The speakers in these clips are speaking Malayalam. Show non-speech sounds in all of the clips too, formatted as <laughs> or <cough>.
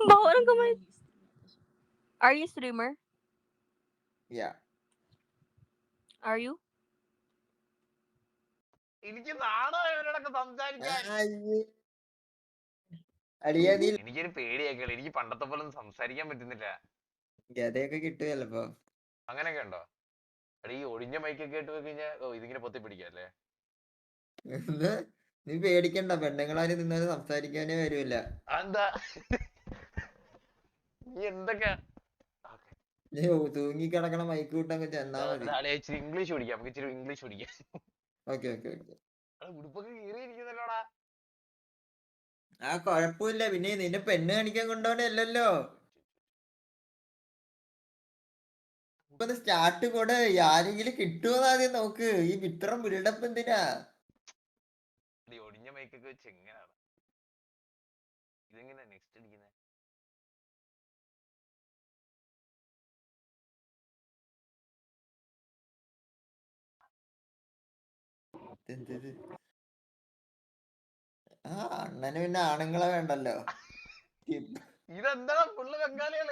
Bawalan ka man. Are you streamer? Yeah. Are you? എനിക്ക് നാണോ ഇവരോടൊക്കെ സംസാരിക്കാൻ അയ്യേ. അടിയാ നീ എനിക്കൊരു പേടിയൊക്കെ എനിക്ക് പണ്ടത്തെ പോലെ ഒന്നും സംസാരിക്കാൻ പറ്റുന്നില്ല ഗതയൊക്കെ കിട്ടുക ചിലപ്പോ അങ്ങനെയൊക്കെ ഉണ്ടോ അടി ഈ ഒടിഞ്ഞ മൈക്കൊക്കെ കേട്ട് കഴിഞ്ഞാൽ ഓ ഇതിങ്ങനെ പൊത്തി പിടിക്കല്ലേ നീ പേടിക്കണ്ട പെണ്ണുങ്ങളാരും നിന്നാലും സംസാരിക്കാനേ വരൂല എന്താ നീ എന്തൊക്കെ? നീ തൂങ്ങി കിടക്കണ മൈക്ക് കൂട്ടങ്ങ് ചെന്നാ മതി. ഇച്ചിരി ഇംഗ്ലീഷ് പഠിക്കാം. നമുക്ക് ഇച്ചിരി ഇംഗ്ലീഷ് പഠിക്കാം. Okay okay okay. എടാ, ഉടുപ്പൊക്കെ കീറിയിരിക്കുന്നല്ലോടാ. ആ കൊഴപ്പില്ല പിന്നെ നിന്നെ പെണ്ണ് കാണിക്കാൻ കൊണ്ടുപോകണല്ലോ ഇപ്പൊ സ്റ്റാർട്ട് കൂടെ. ആരെങ്കിലും കിട്ടുമോന്ന് ആദ്യം നോക്ക്. ഈ ഇത്രം ബിൽഡപ്പ് എന്തിനാ? ഒടിഞ്ഞ മൈക്കൊക്കെ വെച്ച് എങ്ങനെയാണ് ഇതെങ്ങനെ നെക്സ്റ്റ് അടിക്കുന്നത് ഇതെന്തിത്? ആ അണ്ണന് പിന്നെ ആണുങ്ങളെ വേണ്ടല്ലോ. ഇതെന്താ ഫുള്ള് ബംഗാളികൾ?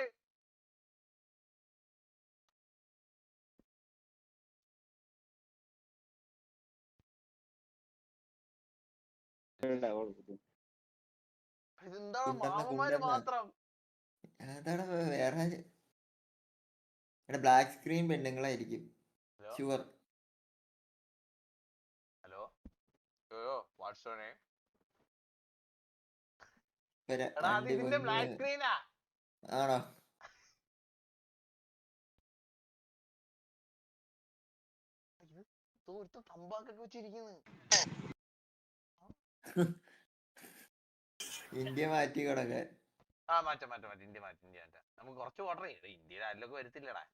ഇതെന്താ മാമന്മാര് മാത്രം? അതാണ് വേറെ ബ്ലാക്ക് സ്ക്രീൻ പെണ്ണുങ്ങളായിരിക്കും. ഷുവർ ഹലോ എടാ അത് ഇതിന്റെ ബ്ലാക്ക് സ്ക്രീനാ ആണോ? തമ്പാക്കൊക്കെ വെച്ചിരിക്കുന്നു. ഇന്ത്യ മാറ്റി കിടക്കാൻ ആ മാറ്റാം മാറ്റാം മാറ്റാം. ഇന്ത്യ മാറ്റി ഇന്ത്യ മാറ്റാം. നമുക്ക് കുറച്ച് ഓർഡർ ചെയ്യാം. ഇന്ത്യയിൽ ആരിലൊക്കെ വരത്തില്ലടാ.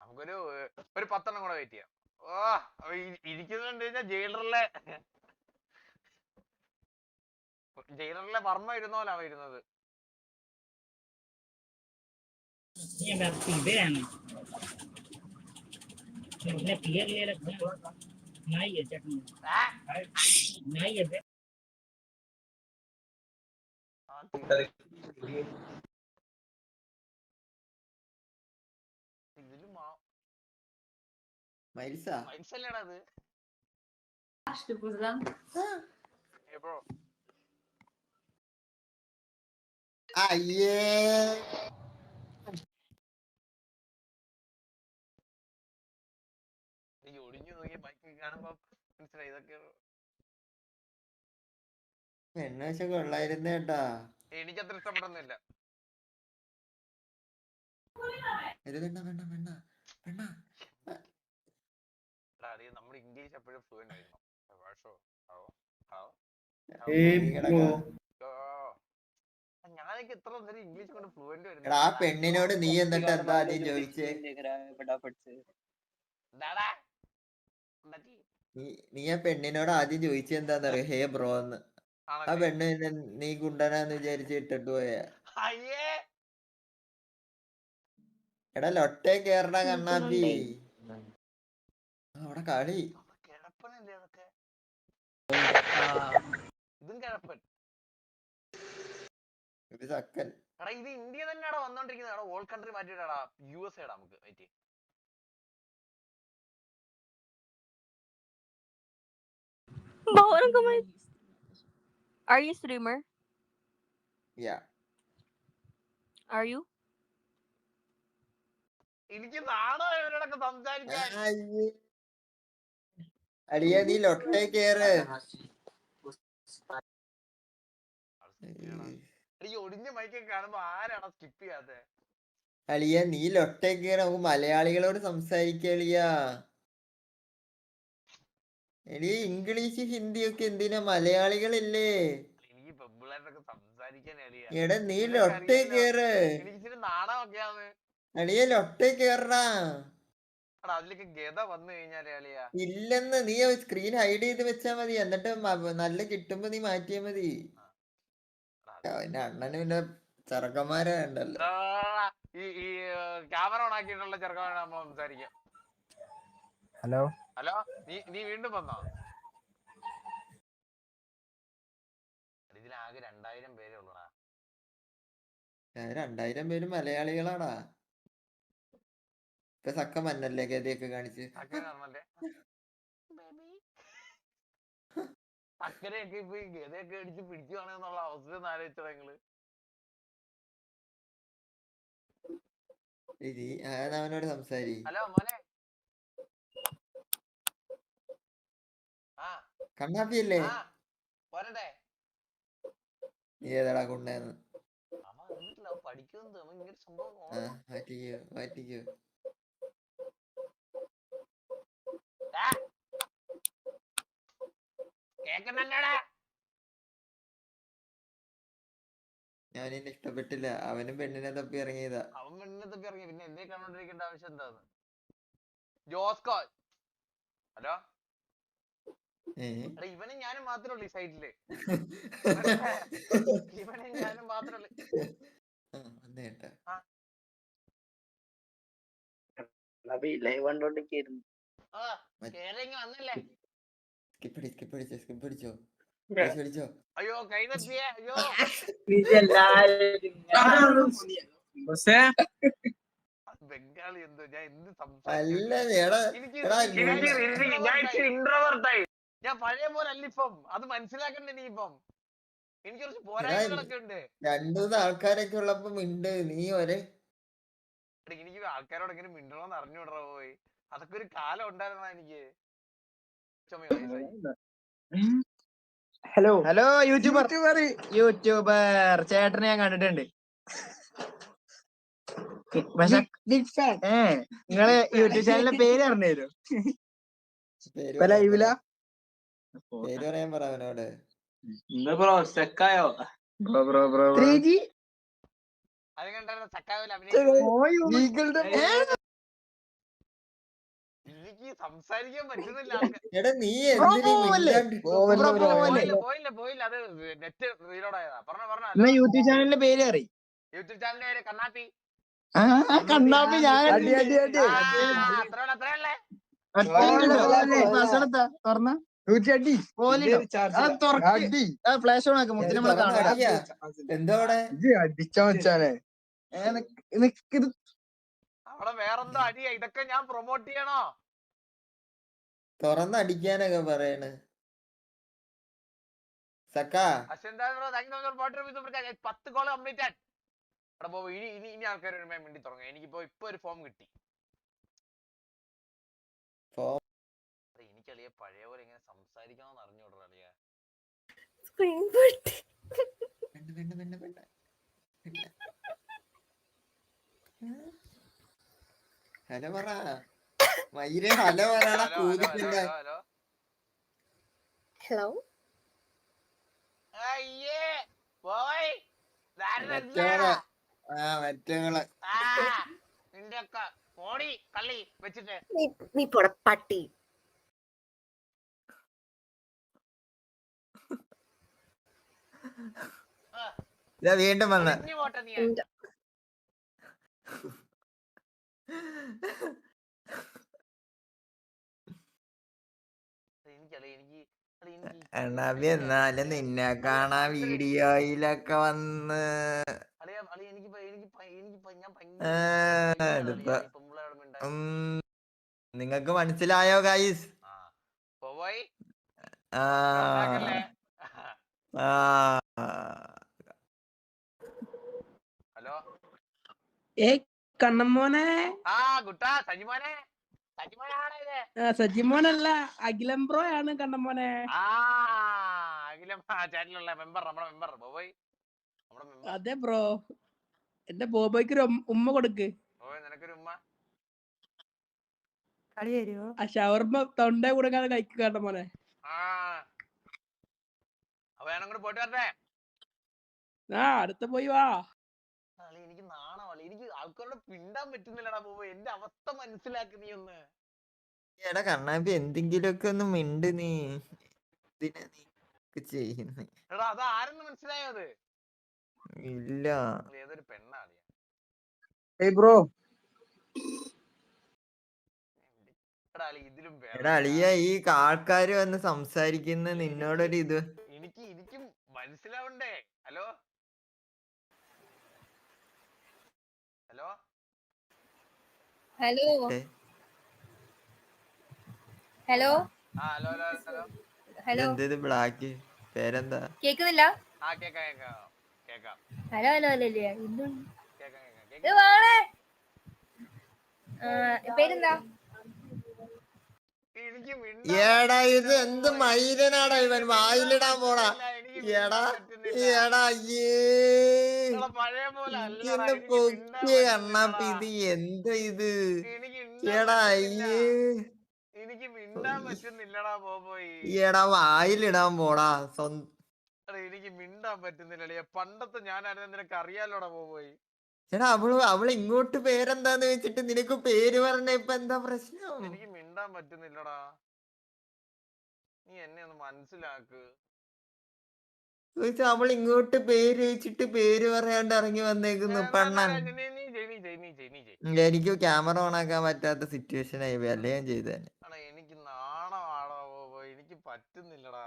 നമുക്കൊരു ഒരു പത്തെണ്ണം കൂടെ വെയിറ്റ് ചെയ്യാം. ഓ ഇരിക്കുന്നുണ്ട് കഴിഞ്ഞാൽ ജയിലറിലെ ജയിലറിലെ വർമ്മ ഇരുന്ന പോലെ അവ ഇരുന്നത് ये ഒടിഞ്ഞു നോക്കിയ ബൈക്ക് കാണുമ്പോ മനസ്സിലായി ഇതൊക്കെ പെണ്ണാശ കൊള്ളായിരുന്നേ കേട്ടാ എനിക്കത്ര ഇഷ്ടപ്പെടുന്നില്ല. വേണ്ട വേണ്ട വേണ്ട വേണ്ട. എടാ അറിയാം നമ്മൾ ഇംഗ്ലീഷ് എപ്പോഴും ഫ്ലുവന്റ് ആയിരുന്നു. ഭാഷോ ഹോ ഹോ ഞാനൊക്കെ ഇത്ര നേരം ഇംഗ്ലീഷ് കൊണ്ട് ഫ്ലുവന്റ് എടാ ആ പെണ്ണിനോട് നീ എന്നിട്ട് എന്താ ആദ്യം ചോദിച്ചേ? നീ നീ ആ പെണ്ണിനോട് ആദ്യം ചോദിച്ചത് എന്താന്നറിയോ? ഹേ ബ്രോ എന്ന്. ആ പെണ്ണ് പിന്നെ നീ കുണ്ടനാന്ന് വിചാരിച്ച് ഇട്ടിട്ട് പോയ. എടാ ലൊട്ടേ കേറണ കണ്ണാപ്പി. അവിടെ കളി. ഇതും കിഴപ്പൻ. ഇത് ചക്കൻ. എടാ ഇത് ഇന്ത്യ തന്നെയാടാ വന്നോണ്ടിരിക്കുന്നത് എടാ ഓൾ കൺട്രി മാറ്റിയിട്ടാടാ യു എസ് എടാ നമുക്ക് wait. Are you a streamer? Yeah. Are you? എനിക്ക് നാണോ ഇവരോടൊക്കെ സംസാരിക്കാൻ അടിയ നീ ലൊട്ടേ കേറ് ഒടിഞ്ഞ മൈക്കൊക്കെ കാണുമ്പോ ആരാടാ സ്കിപ്പ് ചെയ്യാത്തെ അളിയ നീ ലൊട്ടേ കേറ് നമുക്ക് മലയാളികളോട് സംസാരിക്കളിയാ എടി ഇംഗ്ലീഷ് ഹിന്ദി ഒക്കെ എന്തിനാ? മലയാളികളില്ലേ? എടാ. നീ ലൊട്ടേ കേറ്. അളിയ ലൊട്ടേ അളിയാ ഇല്ലെന്ന് നീ സ്ക്രീൻ ഹൈഡ് ചെയ്ത് വെച്ചാ മതി. എന്നിട്ട് നല്ല കിട്ടുമ്പോ നീ മാറ്റിയാ മതി. അണ്ണന് പിന്നെ ചെറുക്കന്മാരെ ഉണ്ടല്ലോ ക്യാമറ ഓൺ ആക്കിയിട്ടുള്ള ചെറുക്കന്മാരെ നമ്മൾ സംസാരിക്കാം. ഹലോ ഹലോ നീ നീ വീണ്ടും വന്നോ? ഇതിലാകെ രണ്ടായിരം പേരേ ഉള്ളടാ. ഏ, രണ്ടായിരം പേര് മലയാളികളാടാ. ഇപ്പൊ സക്ക മന്നല്ലേ ഗതിയൊക്കെ കാണിച്ച്. അക്കരെയൊക്കെ ഇപ്പൊ ഈ ഗതയൊക്കെ അടിച്ച് പിടിക്കുവാണെന്നുള്ള അവസ്ഥ ഒന്ന് ആലോചിച്ചോ നിങ്ങൾ. അവനോട് സംസാരി? ഹലോ മോനെ ആ കണ്ണാപ്പിയല്ലേ നീ ഏതാടാ കൊണ്ടേന്ന്. കേക്കണല്ലോടാ. ഞാൻ എന്നെ ഇഷ്ടപ്പെട്ടില്ല. അവനും പെണ്ണിനെ തപ്പി ഇറങ്ങിയതാ. അവൻ പെണ്ണിനെ തപ്പി ഇറങ്ങി. പിന്നെ എന്നെ കണ്ടോണ്ടിരിക്കേണ്ട ആവശ്യം എന്താന്ന്? ജോസ്കോ. ഹലോ? ഇവനും ഞാനും മാത്രമേ ഉള്ളൂ ഈ സൈഡിൽ <laughs> ഇവനും ഞാനും മാത്രമേ ഉള്ളൂ. അയ്യോ കൈ തട്ടിയേ അയ്യോ. ബംഗാളി എന്തോ ഞാൻ എന്ത് സംസാരിച്ചു? ഞാൻ പഴയ പോലെ അല്ല ഇപ്പം. അത് മനസ്സിലാക്കണ്ടേ നീ ഇപ്പം എനിക്ക് കുറച്ച് പോരായ്മകളൊക്കെ ഉണ്ട്. രണ്ടു ആൾക്കാരൊക്കെ ഉള്ളപ്പം ഉണ്ട് നീ ഒരെ. എനിക്ക് ആൾക്കാരോട് എങ്ങനെ മിണ്ടണോന്ന് അറിഞ്ഞുവിടറ പോയി. അതൊക്കെ ഒരു കാലം ഉണ്ടായിരുന്ന എനിക്ക്. ഹലോ ഹലോ യൂട്യൂബർ യൂട്യൂബർ ചേട്ടനെ ഞാൻ കണ്ടിട്ടുണ്ട്. പക്ഷെ ഏ നിങ്ങൾ യൂട്യൂബ് ചാനലിന്റെ പേര് അറിഞ്ഞു തരും പേര് ഇപ്പൊ ലൈവിലാ? പേര് പറയാൻ പറ അവനോട് bro സ്റ്റക്കായോ bro bro bro three G അത് കണ്ടായിരുന്നു സക്കാവിൽ അഭിനയിച്ചത് ഈഗിളുടെ എനിക്ക് സംസാരിക്കാൻ പറ്റുന്നില്ല? പോയില്ല പോയില്ല അത് നെറ്റ് റീലോഡ് ആയതാ പറഞ്ഞ പറഞ്ഞ യൂട്യൂബ് ചാനലിന്റെ പേര് അറി യൂട്യൂബ് ചാനലിന്റെ പേര് കണ്ണാപ്പി കണ്ണാപ്പി ഞാൻ തുറന്ന നൂറ്റി അടി. ഫ്ലാഷ് ഓൺ ആക്കും മുത്തിന് നമ്മളെ കാണാം. അടിച്ചാ വെച്ചാലേ ഏ, നിക്ക് നിക്ക് ഇത്. അവിടെ വേറെന്തോ അടിയാ? ഇതൊക്കെ ഞാൻ പ്രൊമോട്ട് ചെയ്യണോ? തുറന്നടിക്കാനൊക്കെ പറയണ്. സക്കാ. പത്ത് കംപ്ലീറ്റ് പോ ഇനി ഇനി ഇനി ആൾക്കാർ തുടങ്ങും. എനിക്കിപ്പോ ഇപ്പൊ ഒരു ഫോം കിട്ടി. എനിക്കളിയെ പഴയ പോലെ ഇങ്ങനെ സംസാരിക്കണമെന്ന് അറിഞ്ഞൂടാ അളിയ. ഹലോ പറ. ഹലോ ഹലോ അയ്യേ പോയി. നിന്റെ കോടി കള്ളി വെച്ചിട്ട്. നീ നീ പോട പട്ടി. ഇതാ വീണ്ടും വന്ന. എണ്ണാബി എന്നാലും നിന്നെ കാണാ വീഡിയോയിലൊക്കെ വന്ന്. നിങ്ങക്ക് മനസ്സിലായോ ഗൈസ് ആ. പോയി ആ ഉണ്ടാക്കല്ലേ ആ ഹലോ? ഏ കണ്ണമ്മോനെ. ആ കുട്ടാ സജിമോനെ. സജിമോനല്ല അഖിലം ബ്രോ ആണ് കണ്ണമ്മോനെ. ആ അഖിലം ആ ചാനലിലുള്ള മെമ്പർ നമ്മുടെ മെമ്പർ ബോബോയ്. അതെ ബ്രോ എന്റെ ബോബോയ്ക്ക് ഒരു ഉമ്മ കൊടുക്ക്. നിനക്കൊരു ഉമ്മ? കളി തരുമോ ആ ഷവർമ്മ തൊണ്ട കൊടുക്കാതെ കഴിക്കുക കണ്ണമ്മോനെ. ആ അപ്പൊ പോയിട്ട് വരട്ടെ? ആ അടുത്ത പോയി വാ. അളി എനിക്ക് നാണമളി എനിക്ക് ആൾക്കാരോട് പിണ്ടാൻ പറ്റുന്നില്ലടാ പോവ എന്റെ അവസ്ഥ മനസ്സിലാക്കി നീ ഒന്ന്. എടാ കണ്ണാപ്പി എന്തെങ്കിലുമൊക്കെ ഒന്ന് മിണ്ട് നീ. എന്തിനാ നീ ഒക്കെ ചെയ്യുന്നെ? എടാ അത് ആരെന്ന് മനസ്സിലായോ അത്? ഇല്ല. ഏതൊരു പെണ്ണാണ് ഏയ് ബ്രോ. എടാ അളിയ ഈ ആൾക്കാര് വന്ന് സംസാരിക്കുന്ന നിന്നോടൊരു ഇത് മനസ്സിലാവണ്ടേ? ഹലോ? ഹലോ? ഹലോ? ഹലോ? ആ ഹലോ ഹലോ ഹലോ. ഹലോ? എന്തത് ബ്ലാക്ക് പേരെന്താ? കേക്കുന്നില്ല? ആ കേക്കാം കേക്കാം കേക്കാം. ഹലോ ഹലോ ഹലോ ഇല്ല എന്തും കേക്കാം കേക്കാം. ഇത് വാണേ. ആ, പേരെന്താ? ഏടാ ഇത് എന്ത് മയിലനാടാ ഇവൻ? വായിലിടാൻ പോടാ എടാ എടാ മിണ്ടാൻ പൊക്കിയ കണ്ണാപ്പി ഇത്? എന്ത് ഇത് എടാ. അയ്യേ. എനിക്ക് മിണ്ടാൻ പറ്റുന്നില്ലടാ പോയി എടാ വായിലിടാൻ പോടാ. സ്വന്തം എനിക്ക് മിണ്ടാൻ പറ്റുന്നില്ലടേ. പണ്ടത്തെ ഞാനായിരുന്നു നിനക്ക് അറിയാലോടാ പോയി എടാ അവൾ അവൾ ഇങ്ങോട്ട് പേരെന്താന്ന് വെച്ചിട്ട് നിനക്ക് പേര് പറഞ്ഞ ഇപ്പൊ എന്താ പ്രശ്നം? എനിക്ക് മിണ്ടാൻ പറ്റുന്നില്ലടാ. നീ എന്നെ ഒന്ന് മനസ്സിലാക്ക്. ചോദിച്ചാ അവൾ ഇങ്ങോട്ട് പേര് വെച്ചിട്ട് പേര് പറയാണ്ട് ഇറങ്ങി വന്നേക്കുന്നു പെണ്ണൻ. എനിക്ക് ക്യാമറ ഓൺ ആക്കാൻ പറ്റാത്ത സിറ്റുവേഷൻ ആയി അല്ലേ ഞാൻ ചെയ്തേ? എനിക്ക് നാണമാടാ എനിക്ക് പറ്റുന്നില്ലടാ.